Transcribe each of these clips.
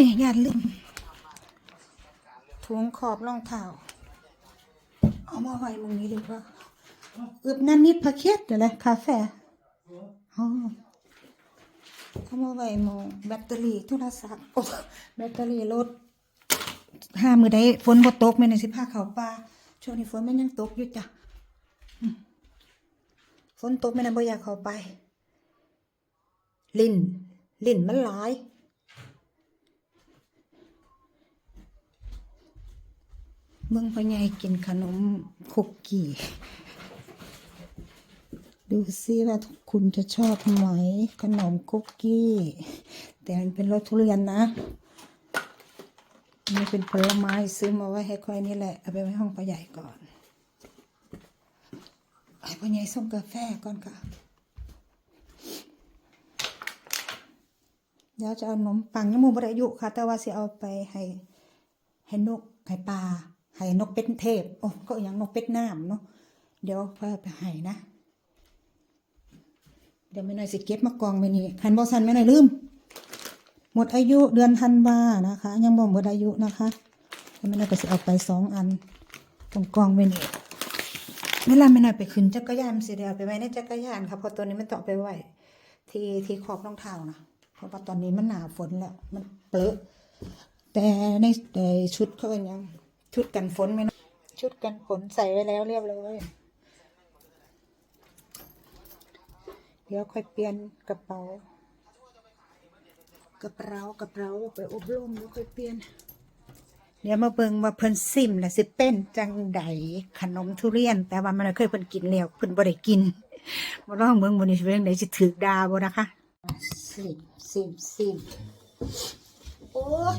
ยญาติลืมถุงขอบรองเท้าเอามาไว้มึงนี้ดีกว่าอึบนั่นนิดพะเคียดเดี๋ยวเลยคาเฟ่อ๋อเอามาไว้หมองแบตเตอรี่โทรศัพท์โอ้แบตเตอรี่รถห้ามือได้ฝนบ่ตกแม่นสิพาเขาป่าช่วงนี้ฝนมันยังตกอยู่จ้ะฝนตกแม่นบ่อยากเข้าไป ลิ้น ลิ้นมันหลาย เบิ่งพ่อใหญ่กินขนมคุกกี้ ดูซิว่าคุณจะชอบไหม ขนมคุกกี้ แต่มันเป็นรสทุเรียนนะนี่เป็นผลไม้ซื้อมาไว้ให้ค่อยนี่แหละ เอาไปไว้ห้องพ่อใหญ่ก่อนให้พ่อใหญ่ส่งกาแฟก่อนค่ะเดี๋ยวจะเอาขนมปังยังหมูบริยุค่ะ แต่ว่าสิเอาไปให้ให้นกให้ปลา ให้นกเป็ดเทพ โอ้ก็ย่างนกเป็ดน้ำเนาะ เดี๋ยวพาไปให้นะ เดี๋ยวไม่น่อยสิเก็บมากองไว้นี่คันบอสันไม่น่อยลืม หมดอายุเดือนธันวานะคะ ยังบ่หมดอายุนะคะแล้วไม่น่อยก็สิเอาไปสองอันตรงกองไว้นี่เวลาไม่น่อยไปขึ้นจักรยานสิเดียวไปไว้ในจักรยานค่ะเพราะตัวนี้มันต้องไปไว้ที่ที่ขอบรองเท้านะเพราะว่าตอนนี้มันหนาฝนแล้ว มันเปรอะแต่ในในชุดเขาเป็นยัง ชุดกันฝนไหมนะชุดกันฝนใส่ไว้แล้วเรียบร้อยเดี๋ยวค่อยเปลี่ยนกระเป๋ากระเป๋ากระเป๋าไปอบรมแล้วค่อยเปลี่ยนเดี๋ยวมาเบิ่งว่าเพิ่นซิมและสิเป็นจังใดขนมทุเรียน แต่ว่ามันเคยเพิ่นกินแล้วเพิ่นบ่ได้กินบ่ลองเบิ่งบ่นี่สิเป็นจังไดสิถูกด่าบ่นะคะซิมซิมซิมโอ้ย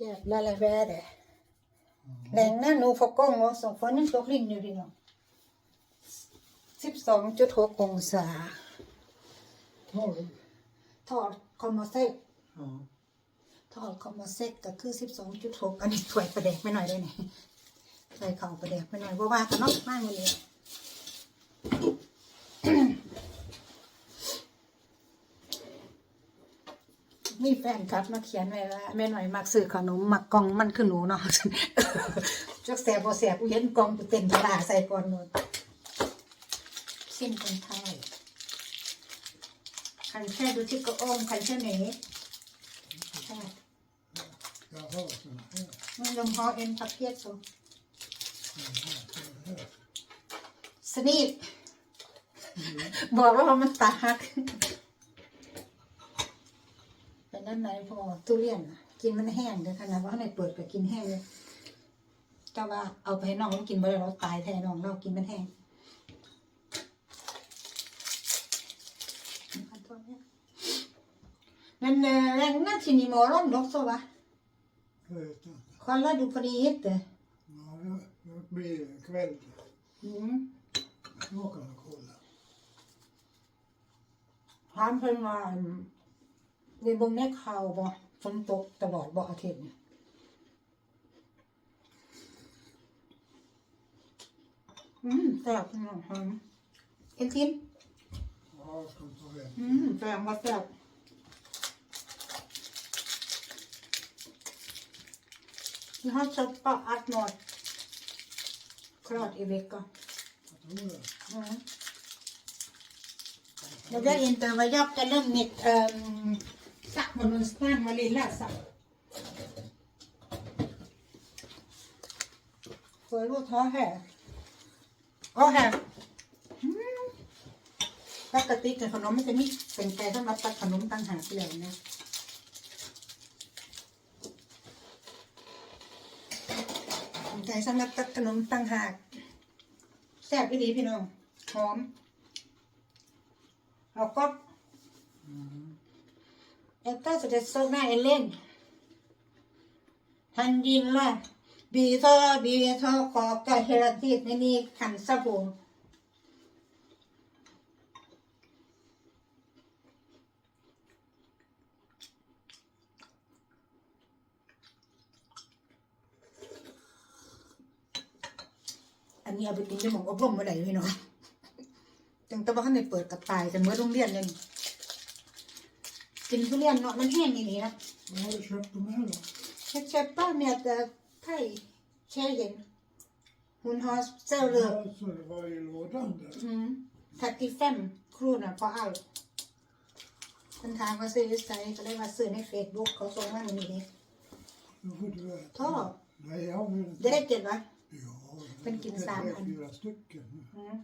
อยากละละแวเด้ แรงนะหนูฟกงว่าสองฝนยังตกลิ้นอยู่ดิเนาะ12.6องศา Tolv. ทอดคอมมาเซก Ja. ทอดคอมมาเซกก็คือ12.6อันนี้ถ้วยประแดกไม่หน่อยได้ไหนถ้วยเข่าประแดกไม่หน่อยเพราะว่ากันเนาะมากเลย มีแฟนคลับมาเขียนไว้ว่าแม่หน่อยมักซื้อขนมมักกล่องมันคือหนูเนาะจักแสบบ่แสบกูเห็นกล่องกูเต้นตลาใส่ก่อนหมดสิ้นคนไทยคันแค่ดูที่กระอ้อมคันแค่ไหนใช่ Jag har såna här. มันลงพอเอ็นพับเพียรสูสนิทบอกวว่ามันตาหัก เป็นนั่นไหนพอทุเรียนน่ะกินมันแห้งเด้อขนาดว่าข้างในเปิดก็กินแห้งเลยแต่ว่าเอาไปให้น้องมันกินไปแล้วเราตายแทนน้องเรากินมันแห้งนั่นแหละนั่นที่นี่หมอร้อนดอกซะวะ Jag vet inte. Kolla du på nyheter? Ja, det- det blir kväll. Mm. Jag kan kolla. ถามเพิ่นว่าอืม ในเบิ่งในข่าวบ่ฝนตกตลอดบ่อาทิตย์เนี่ยอืมแซ่บพี่น้องหอมเอ็นทิน Ja, jag ska ta det. อืมแซ่บว่าแซ่บ Vi har soppa att mat. Klart i veckan. Jag tror det. Mm. Jag vet inte vad jag kallar mitt um, sack med någonstans, vad lilla sack. Får jag lov ta här? Ja, här. Mm. ปกติกับขนมมันจะมีเป็นใจสำหรับตักขนมต่างหากเลยนะเป็นใจสำหรับตักขนมต่างหากแซ่บดีพี่น้องหอมแล้วก็ Detta så det såg med Ellen. Han gillar bita, bita, kaka hela tiden i cancer på. อันนี้เอาไปกินได้หมองอบรมมาได้พี่น้องจังแต่ว่าท่านในเปิดกระต่ายกันเมื่อโรงเรียนเลยนี่ กินทุเรียนเนาะมันแห้งอย่างนี้นะ Var har du köpt de här då? Jag köper med eh, thai-tjejen. Hon har säljer Alltså, det var i lådan där. mm, 35 kronor på allt. คนถามว่าซื้อไซก็เลยว่าซื้อในเฟซบุ๊กเขาส่งมาหนึ่งนี้ Då får du äta. Ta. Nej, jag vill inte. จะได้เก็บวะ Ja, Men vilken det är samman. tre, fyra stycken. อืม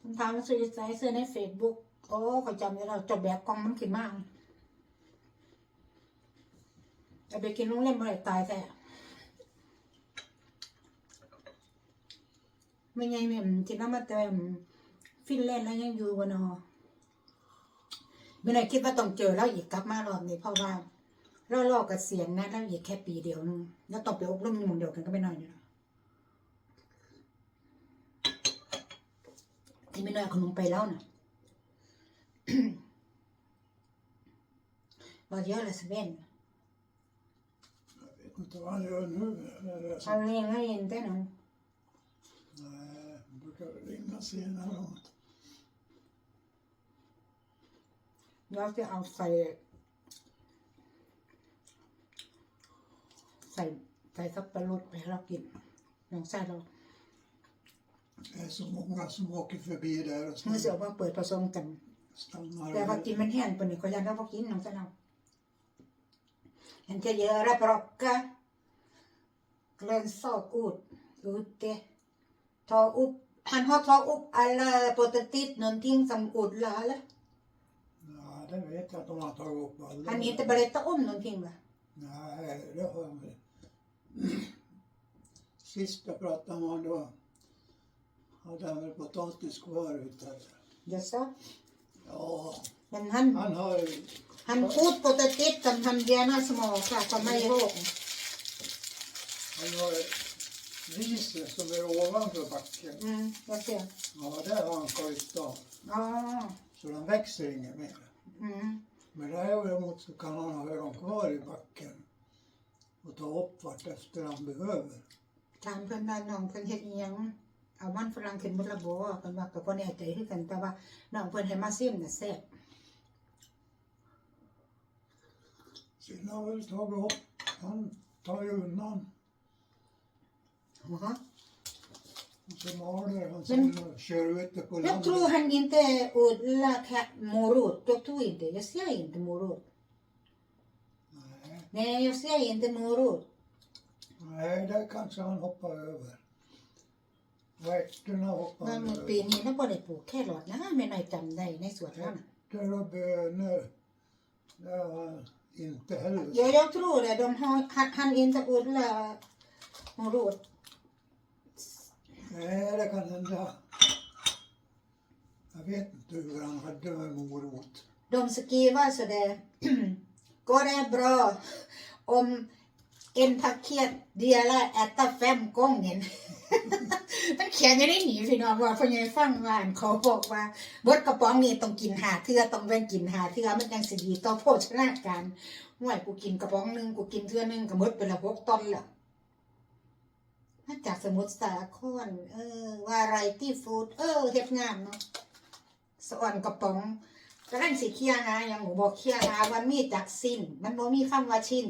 คนถามว่าซื้อไซซื้อในเฟซบุ๊ก โอ้เขาจำได้แล้วจบแบบกองมันขึ้นมากเอาไปกินโรงเล่นบ่ได้ตายแต่ไม่ไงแม่มกินน้ำมาแต่ฟินแลนด์แล้วยังอยู่วะเนาะไม่ได้คิดว่าต้องเจอแล้วอีกกลับมารอบนี้เพราะว่าเราลอกกับเสียงนะแล้วอีกแค่ปีเดียวนึงแล้วต้องไปอบรมอยู่หมุนเดียวกันก็ไม่น้อยเนี่ยที่ไม่น้อยขนมไปแล้วนะ Vad gör Sven? Jag vet inte vad han gör nu. Eller så- Han ringer inte nu. Nej, han brukar ringa senare. om att- Jag ska เอาใส่ใส่ใส่สับปะรดไปให้เรากินน้องชายเรา Det är så många som åker förbi där och เมื่อเสีย stannar. ว่าเปิดผสมกัน stannar แต่ว่า där. กินมันแห้งปานนี้ก็ยังเราบ่กินน้องชายเรา Inte göra bråka. Grönsak ut ute. Ta upp, han har tagit upp alla potatis, någonting som odlar eller? Ja, det vet jag att de har tagit upp alla. Han inte berättat om någonting va? Nej, det har han väl. Sist jag pratade med honom då hade han väl potatis kvar ute. Jaså? Ja, Men han, han har... han åt potateten, han gärna smaka, kommer ihåg. Han har riset som är ovanför backen. Mm, jag ser. Ja, där har han skjutit av. Ja. Så den växer inget mer. Mm. Men däremot så kan han ha dem kvar i backen och ta upp vart efter han behöver. Kanske när någon kunde igen. เพื่อนเฮ็ดอิหยังเอามันฝรั่งขึ้นบนระบบเพิ่นว่าก็บ่แน่ใจคือกันแต่ว่าน้องเพิ่นให้มาซิมน่ะแซ่บ Sen har väl tagit upp, han tar ju undan. หัวเขา Och så maler han sen och kör ut det på Jag landet. tror han inte odlar ka- morot. Jag tror inte. Jag ser inte morot. Nej, Nej, jag ser inte morot. nej, där kanske han hoppar över. Och ärtorna hoppar มัน han ปี över. นี้น่าบ่ได้ปลูกแค่หลอดนะไม่น่อยจำได้ในสวนแล้วนะ Ärtor och bönor, det har han inte heller. Ja, jag tror det. De har, han, han inte odlar morot. Nej, det kan hända. Jag vet inte hur han hade med morot. De skriver så det går det bra om en paket delar äta fem gånger. มันเขียนอยู่ในนี้พี่น้องว่าพ่อใหญ่ฟังว่าเขาบอกว่าบดกระป๋องนี่ต้องกินหาเทื่อต้องเว้นกินหาเทื่อมันยังสิดีต่อโภชนาการห่วยกูกินกระป๋องนึงกูกินเทื่อหนึงก็มดไปละหกตอนละมาจากสมุทรสาครเออว่าไรที่ฟูดเออเฮ็ดงามเนาะสอนกระป๋องก็นั่นสิเคียนะยังหมูบอกเคียนะวันมีจากสิ้น มันบ่มีคำว่าชิ้น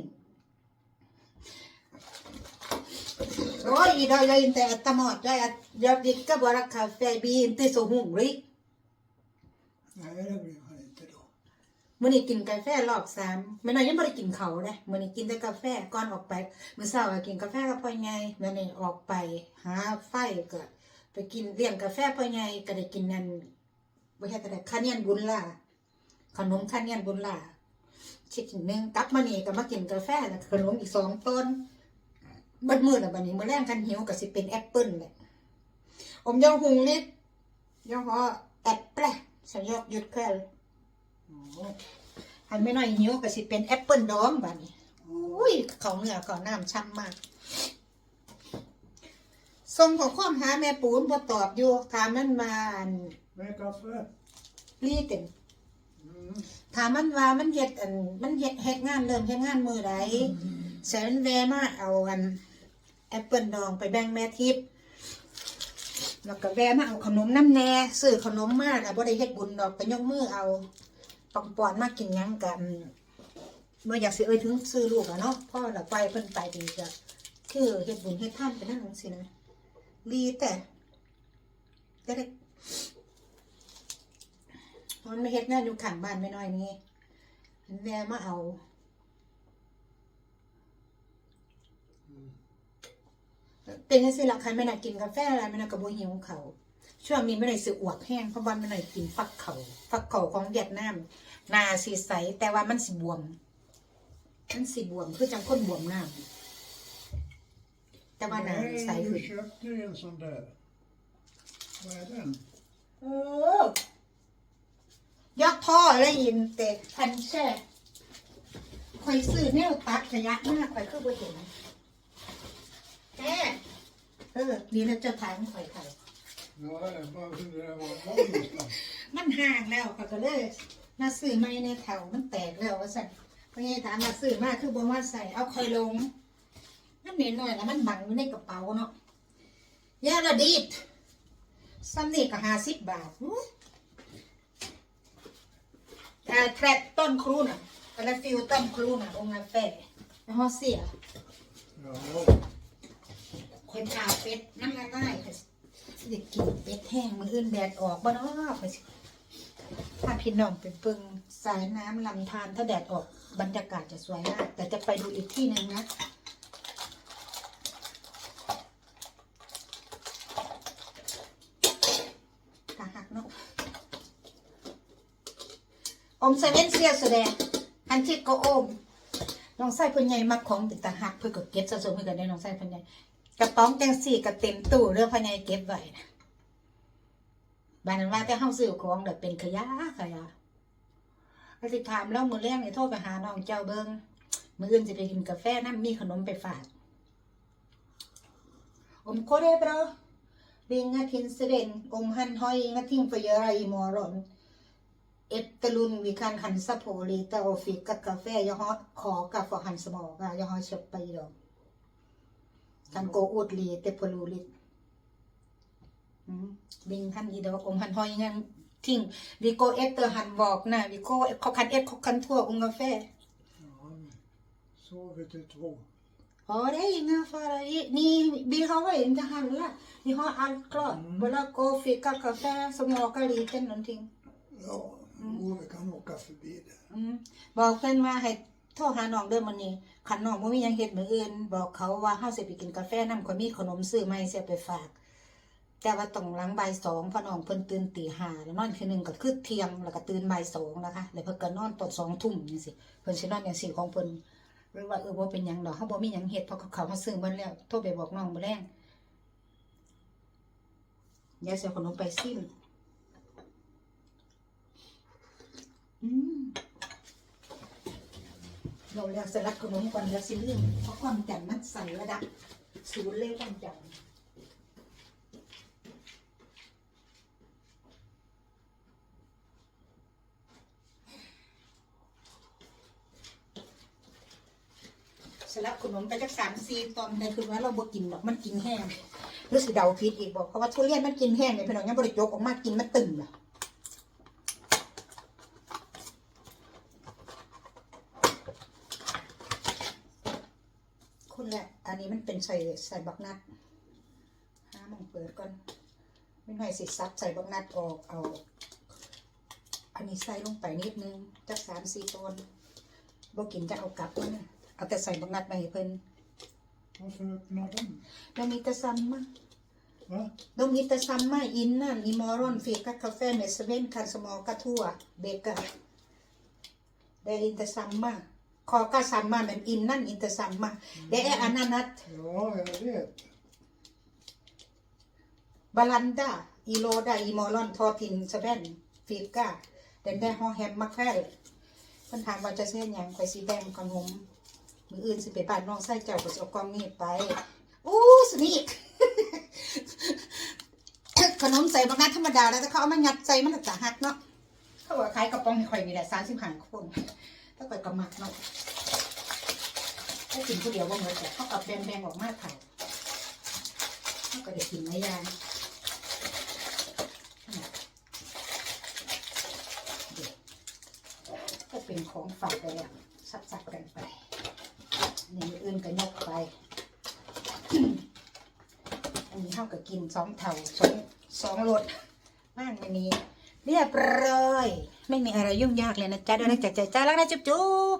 โอ้ย idag jag inte äter mat jag, ät, jag dricker bara kaffe blir inte så hungrig Nej, det blir han inte då. มื้อนี้กินกาแฟรอบสามมื้อนี้ยังบ่ได้กินเขาเด้มื้อนี้กินแต่กาแฟก่อนออกไปมื้อเช้าก็กินกาแฟกับพ่อใหญ่มื้อนี้ออกไปหาไฟก็ไปกินเลี้ยงกาแฟพ่อใหญ่ก็ได้กินนั่นบ่ใช่แต่ข้าวเนียวบุญล่าขนมข้าวเนียวบุญล่าชิ้นหนึ่งกลับมานี่ก็มากินกาแฟแล้วขนมอีกสองต้น บัดมือน่ะบัดนี้มื้อแรงคันหิวก็สิเป็นแอปเปิ้ลแหละอมยังหุงนิดยังหอแอปเปิ้ลสยอกหยุดแค่ Ja. หันไม่น้อยหิวก็สิเป็นแอปเปิ้ลดองบัดนี้อุ้ยเขาเหนือเขาน้ำช่ำมากส่งขอความหาแม่ปูนบ่ตอบอยู่ถามมันมาอัน Med kaffe? รีเต็ม Mm. ถามมันว่ามันเฮ็ดอันมันเฮ็ดเฮ็ดงานเริ่มเฮ็ดงานมือใดแสนแวมาเอาอัน แอปเปิลดองไปแบ่งแม่ทิพย์แล้วก็แวะมาเอาขนมน้ำแน่ซื้อขนมมาแล้วบ่ได้เฮ็ดบุญดอกไปยกมือเอาต้องปอนมากินยังกันเมื่ออยากสิเอ่ยถึงซื้อลูกอะเนาะพ่อละไปเพิ่นไปดีก็คือเฮ็ดบุญเฮ็ดท่านไปนั่นจังซี่นะดีแต่แต่ได้มันไม่เฮ็ดงานอยู่ข้างบ้านไม่น้อยนี่แวะมาเอา เป็นจังซี่ล่ะใครไม่น่ากินกาแฟอะไรไม่น่าก็บ่หิวเขาวช่วงนี้ไม่ได้สิอวกแห้งเพราะว่าไม่ได้กินฟักเขาฟักเขาของเวียดนามหนาสีใสแต่ว่ามันสิบวมมันสิบวมคือจังคนบวมน้ำแต่ว่าหนาใส Nej, ขึ้ du น köpte ju en sån där. Vad är den? เออยกท่ออะไรยินเตะพันแช่คอยซื้อแนวตัดระยะมากคอยคือบ่เห็น แค่เออดีแล้วจะทายมันคอยไทย Ja, jag bara undrar var det var någonstans. มันห่างแล้วเขาก็เลยมาซื้อไม่ในแถวมันแตกแล้วว่าสั่นเพราะงี้ถามมาซื้อมาคือบ่ว่าใส่เอาคอยลง มันเหม็นหน่อยแล้วมันบังอยู่ในกระเป๋าเนาะยาละดีดซ้ำนี่ก็ห้าสิบบาทอุ๊ยแต่แทรดต้นครูน่ะแต่ละฟิวต้นครูน่ะองค์กาแฟแล้วฮอเสีย คนชาเป็ดมันละลายค่ะเด็กกินเป็ดแห้งมืออื่นแดดออกบ่เนาะค่ะสิถ้าพี่น้องไปเบิ่งสายน้ำลำธารถ้าแดดออกบรรยากาศจะสวยมาก แต่จะไปดูอีกที่หนึ่งนะตาหักเนาะอมเซเว่นเซียสแสดงอันที่ก็อมน้องไส้เพิ่นใหญ่มักของเป็นตาหักเพิ่นก็เก็บสะสมเพิ่นก็ได้น้องไส้เพิ่นใหญ่ กระป๋องจังสี่กระเต็มตู้เรื่องภายในเก็บไว้นะบานันว่าแต่ห้างซื้อของเด็กเป็นขยะขยะเราติถามแล้วมือแรกเลยโทษไปหาน้องเจ้าเบิงมืออื่นจะไปกินกาแฟน้ำมีขนมไปฝากอมโคเรเปรวิงอาทินเสเดนอมหันหอยงาทิ้งไฟยรายมอรอนเอตตลุนวิคันหันสะโพลีตาโอฟิกกับกาแฟยอฮอขอกับฟอหันสมอกะยอฮอเชปไปดอก går efter han vaknar. Vi går klockan ett, klockan två ungefär. ja, men sover till två. Ja, det är inga fara. Ni, vi har inte handlat. Vi har allt klart. Bara gå och fika kaffe, smaka lite någonting. Ja, Ove kan åka förbi där. อืมบอกเพื่อนว่าให้โทรหาน้องเด้อมื้อนี้คันน้องบ่มียังเฮ็ดมื้ออื่น บอกเขาว่าเฮาสิไปกินกาแฟนำคนมีขนมซื้อมาเสียไปฝาก แต่ว่าต้องหลังบ่ายสองพราะน้องเพิ่นตื่นตีห้าแล้วนอนคืนหนึ่งก็คือเที่ยงแล้วก็ตื่นบ่ายสองนะคะแล้วเพิ่นก็นอนตอนสองทุ่มจังซี่เพิ่นสินอนจังซี่ของเพิ่นหรือว่าเออบ่เป็นหยังดอกเฮาบ่มีหยังเฮ็ดเพราะเขาเขามาซื้อเบิดแล้วโทรไปบอกน้องมื้อแรงเดี๋ยวสิเอาขนมไปซิมอืม เราเรียกสลัดขนมก่อนเดี๋ยวสิลืมเพราะความจำมันใส่ระดับศูนย์เลยความจำสลัดขนมไปจักสามสี่ตอนแต่คือว่าเราบ่กินหรอกมันกินแห้งรือสิเดาผิดอีกบอกเพราะว่าทุเรียนมันกินแห้งเนี่ยพี่น้องยังบริจกออกมากินมันตึงอะ อันนี้มันเป็นใส่ใส่บักนัดห้าโมงเปิดก่อนไม่หน่อยสิซับใส่บักนัดออกเอา อันนี้ใส่ลงไปนิดนึงจักสามสี่ต้นบ่กินจะเอากลับมันเอาแต่ใส่บักนัดไปให้เพิ่น Varför öppnar den? แล้วมีแต่ซัมมา Va? De hittar samma innan imorgon fika kaffe med Sven kan smaka två bäckar. Det är inte samma. Kaka samma men innan inte samma. Det är annat. Ja, jag vet. Balanda i låda imorgon ta till Sven fika. Den där har hemma kväll. มันถามว่าจะเส้นหยังไปสีแดงขนมมืออื่นสิไปบ้านน้องไส้เจ้าก็จะเอากล้องนี้ไป อู้สนิกขนมใส่บางนัดธรรมดาแล้วแต่เขาเอามายัดใส่มันจะหักเนาะเขาบอกขายกระป๋องให้ข่อยมีแต่สามสิบห้าคน ถ้าข่อยกระมักเนาะถ้ากินผู้เดียวว่าเมื่อแต่เขากับแบงๆออกมาขายเขาก็ได้กินไม่ยางเป็นของฝากไปแล้วสับๆกันไปนี่ออื่นก็ยกไป อันนี้เท่ากับกินสองเท่าสองสองรสบ้านวันนี้ เรียบร้อย ไม่มีอะไรยุ่งยากเลยนะจ๊ะด้วยนะจ๊ะจ๊ะจ้าแล้วนะจุ๊บจุ๊บ